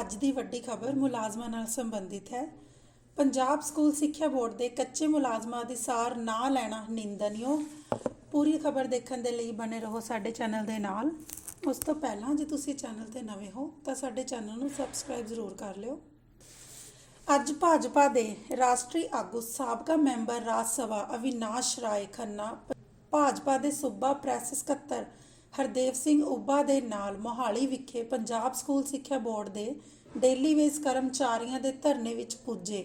ਅੱਜ ਦੀ ਵੱਡੀ ਖਬਰ ਮੁਲਾਜ਼ਮਾਂ ਨਾਲ ਸੰਬੰਧਿਤ ਹੈ। ਪੰਜਾਬ ਸਕੂਲ ਸਿੱਖਿਆ ਬੋਰਡ ਦੇ ਕੱਚੇ ਮੁਲਾਜ਼ਮਾਂ ਦੀ ਸਾਰ ਨਾ ਲੈਣਾ ਨਿੰਦਨਯੋਗ ਪੂਰੀ ਖਬਰ ਦੇਖਣ ਦੇ ਲਈ ਬਣੇ ਰਹੋ ਸਾਡੇ ਚੈਨਲ ਦੇ ਨਾਲ। ਉਸ ਤੋਂ ਪਹਿਲਾਂ ਜੇ ਤੁਸੀਂ ਚੈਨਲ ਤੇ ਨਵੇਂ ਹੋ, ਤਾਂ ਸਾਡੇ ਚੈਨਲ ਨੂੰ ਸਬਸਕ੍ਰਾਈਬ ਜ਼ਰੂਰ ਕਰ ਲਿਓ। ਅੱਜ ਭਾਜਪਾ ਦੇ ਰਾਸ਼ਟਰੀ ਆਗੂ ਸਾਬਕਾ ਮੈਂਬਰ ਰਾਜ ਸਭਾ ਅਵਿਨਾਸ਼ ਰਾਏ ਖੰਨਾ, ਭਾਜਪਾ ਦੇ ਸੂਬਾ ਪ੍ਰੈਸ ਸਕੱਤਰ ਹਰਦੇਵ ਸਿੰਘ ਉੱਬਾ ਦੇ ਨਾਲ ਮੋਹਾਲੀ ਵਿਖੇ ਪੰਜਾਬ ਸਕੂਲ ਸਿੱਖਿਆ ਬੋਰਡ ਦੇ ਡੇਲੀ ਵੇਸ ਕਰਮਚਾਰੀਆਂ ਦੇ ਧਰਨੇ ਵਿੱਚ ਪੁੱਜੇ।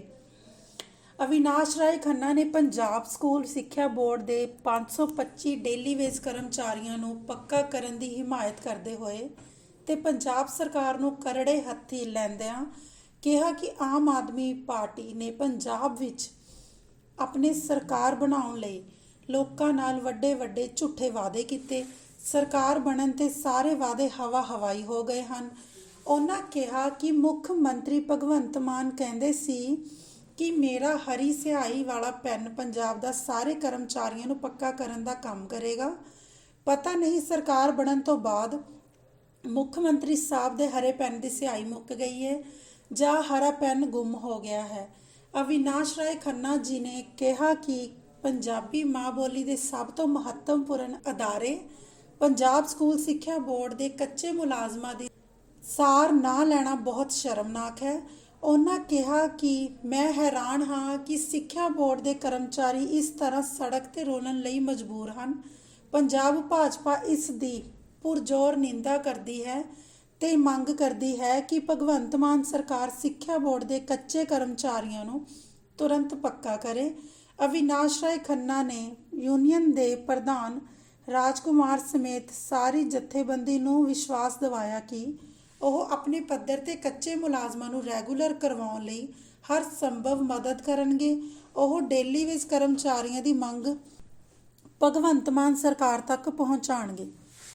ਅਵਿਨਾਸ਼ ਰਾਏ ਖੰਨਾ ਨੇ ਪੰਜਾਬ ਸਕੂਲ ਸਿੱਖਿਆ ਬੋਰਡ ਦੇ 525 ਡੇਲੀ ਵੇਸ ਕਰਮਚਾਰੀਆਂ ਨੂੰ ਪੱਕਾ ਕਰਨ ਦੀ ਹਿਮਾਇਤ ਕਰਦੇ ਹੋਏ ਤੇ ਪੰਜਾਬ ਸਰਕਾਰ ਨੂੰ ਕਰੜੇ ਹੱਥੀ ਲੈਂਦਿਆਂ ਕਿਹਾ ਕਿ ਆਮ ਆਦਮੀ ਪਾਰਟੀ ਨੇ ਪੰਜਾਬ ਵਿੱਚ ਆਪਣੇ ਸਰਕਾਰ ਬਣਾਉਣ ਲਈ ਲੋਕਾਂ ਨਾਲ ਵੱਡੇ ਵੱਡੇ ਝੂਠੇ ਵਾਅਦੇ ਕੀਤੇ ਸਰਕਾਰ ਬਣਨ ਤੇ ਸਾਰੇ ਵਾਅਦੇ ਹਵਾ ਹਵਾਈ ਹੋ ਗਏ ਹਨ। ਉਹਨਾਂ ਕਿਹਾ ਕਿ ਮੁੱਖ ਮੰਤਰੀ ਭਗਵੰਤ ਮਾਨ ਕਹਿੰਦੇ ਸੀ ਕਿ ਮੇਰਾ ਹਰੀ ਸਿਹਾਈ ਵਾਲਾ ਪੈਨ ਪੰਜਾਬ ਦਾ ਸਾਰੇ ਕਰਮਚਾਰੀਆਂ ਨੂੰ ਪੱਕਾ ਕਰਨ ਦਾ ਕੰਮ ਕਰੇਗਾ। ਪਤਾ ਨਹੀਂ ਸਰਕਾਰ ਬਣਨ ਤੋਂ ਬਾਅਦ ਮੁੱਖ ਮੰਤਰੀ ਸਾਹਿਬ ਦੇ ਹਰੇ ਪੈਨ ਦੀ ਸਿਆਹੀ ਮੁੱਕ ਗਈ ਹੈ ਜਾਂ ਹਰਾ ਪੈਨ ਗੁੰਮ ਹੋ ਗਿਆ ਹੈ। ਅਵਿਨਾਸ਼ ਰਾਏ ਖੰਨਾ ਜੀ ਨੇ ਕਿਹਾ ਕਿ ਪੰਜਾਬੀ ਮਾਂ ਬੋਲੀ ਦੇ ਸਭ ਤੋਂ ਮਹੱਤਵਪੂਰਨ ਅਦਾਰੇ ਪੰਜਾਬ ਸਕੂਲ ਸਿੱਖਿਆ ਬੋਰਡ ਦੇ ਕੱਚੇ ਮੁਲਾਜ਼ਮਾਂ ਦੀ ਸਾਰ ਨਾ ਲੈਣਾ ਬਹੁਤ ਸ਼ਰਮਨਾਕ ਹੈ। ਉਹਨਾਂ ਕਿਹਾ ਕਿ ਮੈਂ ਹੈਰਾਨ ਹਾਂ ਕਿ ਸਿੱਖਿਆ ਬੋਰਡ ਦੇ ਕਰਮਚਾਰੀ ਇਸ ਤਰ੍ਹਾਂ ਸੜਕ ਤੇ ਰੋਲਣ ਲਈ ਮਜਬੂਰ ਹਨ। ਪੰਜਾਬ ਭਾਜਪਾ ਇਸ ਦੀ ਪੁਰਜ਼ੋਰ ਨਿੰਦਾ ਕਰਦੀ ਹੈ ਤੇ ਮੰਗ ਕਰਦੀ ਹੈ ਕਿ ਭਗਵੰਤ ਮਾਨ ਸਰਕਾਰ ਸਿੱਖਿਆ ਬੋਰਡ ਦੇ ਕੱਚੇ ਕਰਮਚਾਰੀਆਂ ਨੂੰ ਤੁਰੰਤ ਪੱਕਾ ਕਰੇ। ਅਵਿਨਾਸ਼ ਰਾਏ ਖੰਨਾ ਨੇ ਯੂਨੀਅਨ ਦੇ ਪ੍ਰਧਾਨ ਰਾਜਕੁਮਾਰ ਸਮੇਤ ਸਾਰੀ ਜਥੇਬੰਦੀ ਨੂੰ ਵਿਸ਼ਵਾਸ ਦਿਵਾਇਆ ਕਿ ਉਹ ਆਪਣੇ ਪੱਧਰ ਤੇ ਕੱਚੇ ਮੁਲਾਜ਼ਮਾਂ ਨੂੰ ਰੈਗੂਲਰ ਕਰਵਾਉਣ ਲਈ ਹਰ ਸੰਭਵ ਮਦਦ ਕਰਨਗੇ। ਉਹ ਡੇਲੀ ਵਿੱਚ ਕਰਮਚਾਰੀਆਂ ਦੀ ਮੰਗ ਭਗਵੰਤ ਮਾਨ ਸਰਕਾਰ ਤੱਕ ਪਹੁੰਚਾਉਣਗੇ।